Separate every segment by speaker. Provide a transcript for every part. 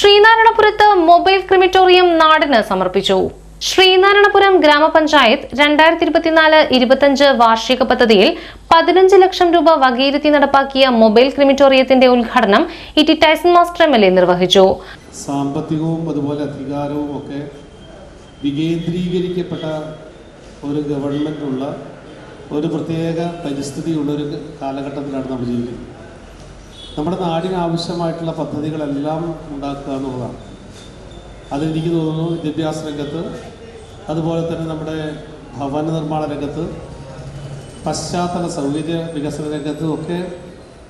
Speaker 1: ശ്രീനാരായണപുരത്ത് mobile crematorium നാടിന് സമർപ്പിച്ചു. ശ്രീനാരായണപുരം ഗ്രാമപഞ്ചായത്ത് രണ്ടായിരത്തി ഇരുപത്തിനാല് ഇരുപത്തിയഞ്ച് വാർഷിക പദ്ധതിയിൽ പതിനഞ്ച് ലക്ഷം രൂപ വകയിരുത്തി നടപ്പാക്കിയ മൊബൈൽ ക്രിമിറ്റോറിയത്തിന്റെ ഉദ്ഘാടനം E T Taison master M L A നിർവഹിച്ചു.
Speaker 2: സാമ്പത്തികവും അതുപോലെ അധികാരവും ഒക്കെ വികേന്ദ്രീകരിക്കപ്പെട്ട ഒരു ഗവൺമെന്റുള്ള ഒരു പ്രത്യേക പരിസ്ഥിതിയുള്ള ഒരു കാലഘട്ടത്തിലാണ് നമ്മൾ ജീവിക്കുന്നത്. നമ്മുടെ നാടിന് ആവശ്യമായിട്ടുള്ള പദ്ധതികളെല്ലാം ഉണ്ടാക്കുക എന്നുള്ളതാണ്. അതെനിക്ക് തോന്നുന്നു വിദ്യാഭ്യാസ രംഗത്ത് അതുപോലെ തന്നെ നമ്മുടെ ഭവന നിർമ്മാണ രംഗത്ത് പശ്ചാത്തല സൗകര്യ വികസന രംഗത്തും ഒക്കെ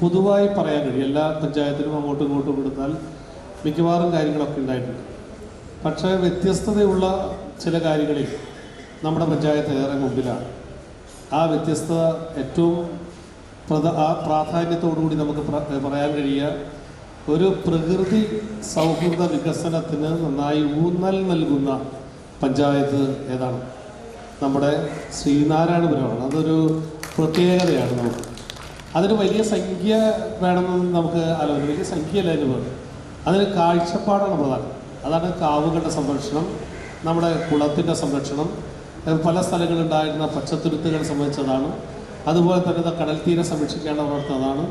Speaker 2: പൊതുവായി പറയാൻ കഴിയും. എല്ലാ പഞ്ചായത്തിനും അങ്ങോട്ടും ഇങ്ങോട്ടും കൊടുത്താൽ മിക്കവാറും കാര്യങ്ങളൊക്കെ ഉണ്ടായിട്ടുണ്ട്. പക്ഷേ വ്യത്യസ്തതയുള്ള ചില കാര്യങ്ങളിൽ നമ്മുടെ പഞ്ചായത്ത് ഏറെ മുമ്പിലാണ്. ആ വ്യത്യസ്തത ഏറ്റവും ആ പ്രാധാന്യത്തോടുകൂടി നമുക്ക് പറയാൻ കഴിയുക. ഒരു പ്രകൃതി സൗഹൃദ വികസനത്തിന് നന്നായി ഊന്നൽ നൽകുന്ന പഞ്ചായത്ത് ഏതാണ്? നമ്മുടെ ശ്രീനാരായണപുരമാണ്. അതൊരു പ്രത്യേകതയാണ് നമുക്ക്. അതിന് വലിയ സംഖ്യ വേണമെന്ന് നമുക്ക് ആലോചന വലിയ സംഖ്യയല്ല അതിന് വേണം അതിന് കാഴ്ചപ്പാടാണ് പ്രധാനം. അതാണ് കാവുകളുടെ സംരക്ഷണം നമ്മുടെ കുളത്തിന്റെ സംരക്ഷണം. പല സ്ഥലങ്ങളുണ്ടായിരുന്ന പച്ചത്തുരുത്തുകൾ സംബന്ധിച്ചതാണ്. അതുപോലെ തന്നെ കടൽ തീരം സംരക്ഷിക്കേണ്ട പ്രവർത്തനം അതാണ്.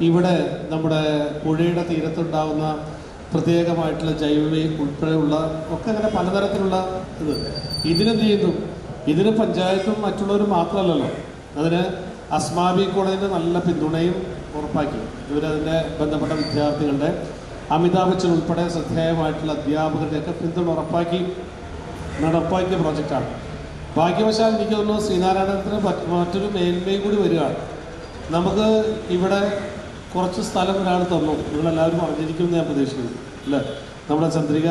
Speaker 2: ഇവിടെ നമ്മുടെ പുഴയുടെ തീരത്തുണ്ടാകുന്ന പ്രത്യേകമായിട്ടുള്ള ജൈവ ഉൾപ്പെടെയുള്ള ഒക്കെ അങ്ങനെ പലതരത്തിലുള്ള ഇത്. ഇതിനെന്ത് ചെയ്യുന്നു? ഇതിന് പഞ്ചായത്തും മറ്റുള്ളവരും മാത്രമല്ലല്ലോ. അതിന് അസ്മാബി കോളേജിന്റെ നല്ല പിന്തുണയും ഉറപ്പാക്കി. ഇവരതിന്റെ ബന്ധപ്പെട്ട വിദ്യാർത്ഥികളുടെ അമിതാഭ് ബച്ചൻ ഉൾപ്പെടെ ശ്രദ്ധേയമായിട്ടുള്ള അധ്യാപകരുടെയൊക്കെ പിന്തുണ ഉറപ്പാക്കി. നടപ്പാക്കിയ പ്രോജക്റ്റാണ് ഭാഗ്യവശാൽ എനിക്ക് തോന്നുന്നു ശ്രീനാരായണത്തിന് മറ്റ് മറ്റൊരു മേന്മയും കൂടി വരികയാണ്. നമുക്ക് ഇവിടെ കുറച്ച് സ്ഥലം ഒരാൾ തന്നു. നിങ്ങളെല്ലാവരും അറിഞ്ഞിരിക്കുമെന്ന് ഞാൻ പ്രതീക്ഷിക്കുന്നു. അല്ലേ? നമ്മുടെ ചന്ദ്രിക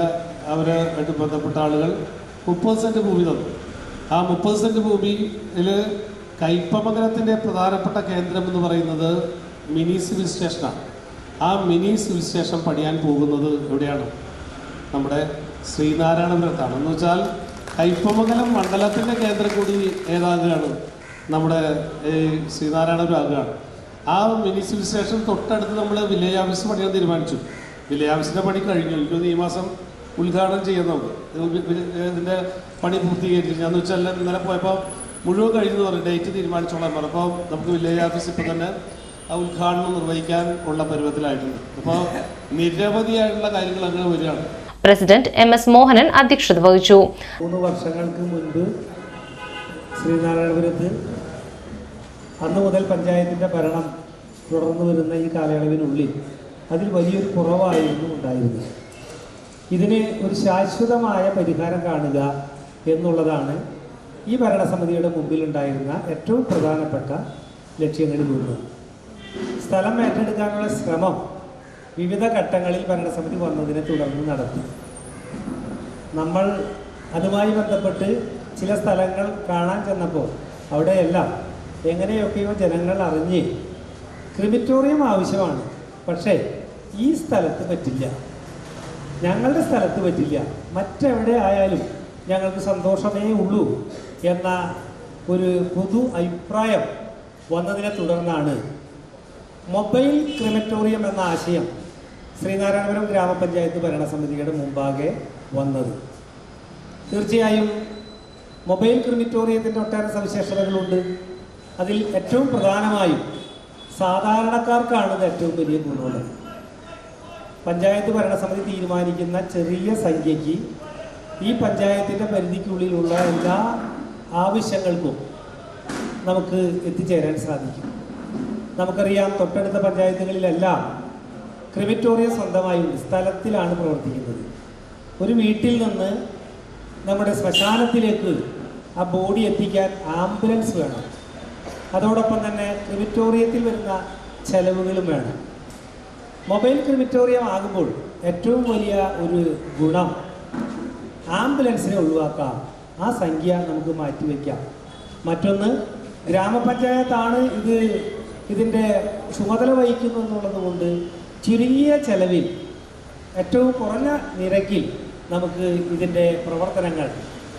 Speaker 2: അവരുമായിട്ട് ബന്ധപ്പെട്ട ആളുകൾ മുപ്പത് സെന്റ് ഭൂമി തന്നു. ആ മുപ്പത് സെന്റ് ഭൂമിയിൽ കയ്പമംഗലത്തിന്റെ പ്രധാനപ്പെട്ട കേന്ദ്രം എന്ന് പറയുന്നത് മിനി സിവിൽ സ്റ്റേഷനാണ്. ആ മിനി സിവിൽ സ്റ്റേഷൻ പണിയാൻ പോകുന്നത് എവിടെയാണ്? നമ്മുടെ ശ്രീനാരായണപുരത്താണ്. എന്ന് വെച്ചാൽ കയ്പമംഗലം മണ്ഡലത്തിന്റെ കേന്ദ്രം കൂടി ഏതാകുകയാണ് നമ്മുടെ ഈ ശ്രീനാരായണപുരം ആകുകയാണ് ആ മിനി സിവിൽ സ്റ്റേഷൻ തൊട്ടടുത്ത് നമ്മൾ വില്ലേജ് ഓഫീസ് പണിയാൻ തീരുമാനിച്ചു. വില്ലേജ് ഓഫീസിന്റെ പണി കഴിഞ്ഞു. എനിക്ക് തോന്നുന്നു ഈ മാസം ഉദ്ഘാടനം ചെയ്യാൻ ഇതിന്റെ പണി പൂർത്തീകരിച്ചു. ഞാൻ വെച്ചാൽ ഇന്നലെ പോയപ്പോൾ മുഴുവൻ കഴിഞ്ഞെന്ന് പറഞ്ഞു. ഡേറ്റ് തീരുമാനിച്ചോളാൻ പറഞ്ഞു. അപ്പോൾ നമുക്ക് വില്ലേജ് ഓഫീസ് ഇപ്പോൾ തന്നെ ആ ഉദ്ഘാടനം നിർവഹിക്കാൻ ഉള്ള പരുവത്തിലായിട്ടുണ്ട്. അപ്പോൾ നിരവധിയായിട്ടുള്ള കാര്യങ്ങൾ അങ്ങനെ വരികയാണ്.
Speaker 1: പ്രസിഡന്റ് എം എസ് മോഹനൻ അധ്യക്ഷത വഹിച്ചു.
Speaker 3: മൂന്ന് വർഷങ്ങൾക്ക് മുൻപ് ശ്രീനാരായണപുരത്ത് അന്ന് മുതൽ പഞ്ചായത്തിന്റെ ഭരണം തുടർന്നു വരുന്ന ഈ കാലയളവിനുള്ളിൽ അതിൽ വലിയൊരു കുറവായിരുന്നു ഉണ്ടായിരുന്നത്. ഇതിന് ഒരു ശാശ്വതമായ പരിഹാരം കാണുക എന്നുള്ളതാണ് ഈ ഭരണസമിതിയുടെ മുമ്പിലുണ്ടായിരുന്ന ഏറ്റവും പ്രധാനപ്പെട്ട ലക്ഷ്യങ്ങളിൽ ഒന്ന് സ്ഥലം ഏറ്റെടുക്കാനുള്ള ശ്രമം വിവിധ ഘട്ടങ്ങളിൽ ഭരണസമിതി വന്നതിനെ തുടർന്ന് നടത്തി. നമ്മൾ അതുമായി ബന്ധപ്പെട്ട് ചില സ്ഥലങ്ങൾ കാണാൻ ചെന്നപ്പോൾ അവിടെയെല്ലാം എങ്ങനെയൊക്കെയോ ജനങ്ങൾ അറിഞ്ഞ് ക്രിമിറ്റോറിയം ആവശ്യമാണ്. പക്ഷേ ഈ സ്ഥലത്ത് പറ്റില്ല. ഞങ്ങളുടെ സ്ഥലത്ത് പറ്റില്ല. മറ്റെവിടെ ആയാലും ഞങ്ങൾക്ക് സന്തോഷമേ ഉള്ളൂ എന്ന ഒരു പൊതു അഭിപ്രായം വന്നതിനെ തുടർന്നാണ് മൊബൈൽ ക്രിമറ്റോറിയം എന്ന ആശയം ശ്രീനാരായണപുരം ഗ്രാമപഞ്ചായത്ത് ഭരണസമിതിയുടെ മുമ്പാകെ വന്നത്. തീർച്ചയായും മൊബൈൽ ക്രിമിറ്റോറിയത്തിന്റെ ഒട്ടേറെ സവിശേഷതകളുണ്ട്. അതിൽ ഏറ്റവും പ്രധാനമായും സാധാരണക്കാർക്കാണ് ഇത് ഏറ്റവും വലിയ ഗുണമുള്ളത്. പഞ്ചായത്ത് ഭരണസമിതി തീരുമാനിക്കുന്ന ചെറിയ സംഖ്യയ്ക്ക് ഈ പഞ്ചായത്തിന്റെ പരിധിക്കുള്ളിലുള്ള എല്ലാ ആവശ്യങ്ങൾക്കും നമുക്ക് എത്തിച്ചേരാൻ സാധിക്കും. നമുക്കറിയാം തൊട്ടടുത്ത പഞ്ചായത്തുകളിലെല്ലാം ക്രിമിറ്റോറിയം സ്വന്തമായുണ്ട് സ്ഥലത്തിലാണ് പ്രവർത്തിക്കുന്നത്. ഒരു വീട്ടിൽ നിന്ന് നമ്മുടെ ശ്മശാനത്തിലേക്ക് ആ ബോഡി എത്തിക്കാൻ ആംബുലൻസ് വേണം. അതോടൊപ്പം തന്നെ ക്രിമിറ്റോറിയത്തിൽ വരുന്ന ചെലവുകളും വേണം. മൊബൈൽ ക്രിമിറ്റോറിയം ആകുമ്പോൾ ഏറ്റവും വലിയ ഒരു ഗുണം ആംബുലൻസിനെ ഒഴിവാക്കാം. ആ സംഖ്യ നമുക്ക് മാറ്റിവെക്കാം മറ്റൊന്ന് ഗ്രാമപഞ്ചായത്താണ് ഇത് ഇതിന്റെ ചുമതല വഹിക്കുന്നു എന്നുള്ളത് കൊണ്ട് ചുരുങ്ങിയ ചെലവിൽ ഏറ്റവും കുറഞ്ഞ നിരക്കിൽ നമുക്ക് ഇതിന്റെ പ്രവർത്തനങ്ങൾ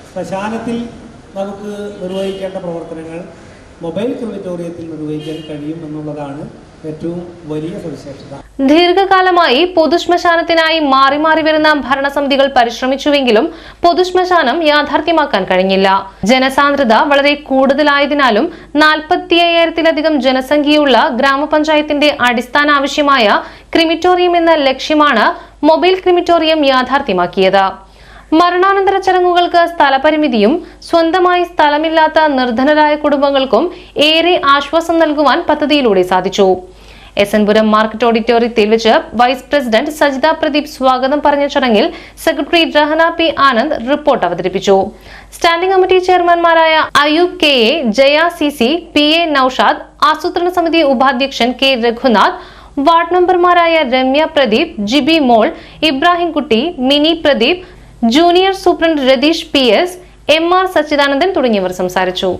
Speaker 3: ശ്മശാനത്തിൽ നമുക്ക് നിർവഹിക്കേണ്ട പ്രവർത്തനങ്ങൾ മൊബൈൽ ക്രിമിറ്റോറിയത്തിൽ നിർവഹിക്കാൻ കഴിയും എന്നുള്ളതാണ് ഏറ്റവും വലിയ
Speaker 1: ദീർഘകാലമായി പൊതുശ്മശാനത്തിനായി മാറി മാറി വരുന്ന ഭരണസമിതികൾ പരിശ്രമിച്ചുവെങ്കിലും പൊതുശ്മശാനം യാഥാർത്ഥ്യമാക്കാൻ കഴിഞ്ഞില്ല. ജനസാന്ദ്രത വളരെ കൂടുതലായതിനാലും നാൽപ്പത്തി അയ്യായിരത്തിലധികം ജനസംഖ്യയുള്ള ഗ്രാമപഞ്ചായത്തിന്റെ അടിസ്ഥാന ആവശ്യമായ ക്രിമിറ്റോറിയം എന്ന ലക്ഷ്യമാണ് മൊബൈൽ ക്രിമിറ്റോറിയം യാഥാർത്ഥ്യമാക്കിയത്. മരണാനന്തര ചടങ്ങുകൾക്ക് സ്ഥലപരിമിതിയും സ്വന്തമായി സ്ഥലമില്ലാത്ത നിർധനരായ കുടുംബങ്ങൾക്കും ഏറെ ആശ്വാസം നൽകുവാൻ പദ്ധതിയിലൂടെ സാധിച്ചു. എസ് എൻ മാർക്കറ്റ് ഓഡിറ്റോറിയത്തിൽ വെച്ച് വൈസ് പ്രസിഡന്റ് സജിത പ്രദീപ് സ്വാഗതം പറഞ്ഞ ചടങ്ങിൽ secretary Rahana P Anand report അവതരിപ്പിച്ചു. Standing committee ചെയർമാൻമാരായ Ayoob K A Jaya C C P A Noushad ആസൂത്രണ സമിതി ഉപാധ്യക്ഷൻ കെ രഘുനാഥ് വാർഡ് മെമ്പർമാരായ Ramya Pradeep Jibimol Ibrahimkutty Mini Pradeep junior superintendent Ratheesh P S M R Sachidanandan തുടങ്ങിയവർ സംസാരിച്ചു.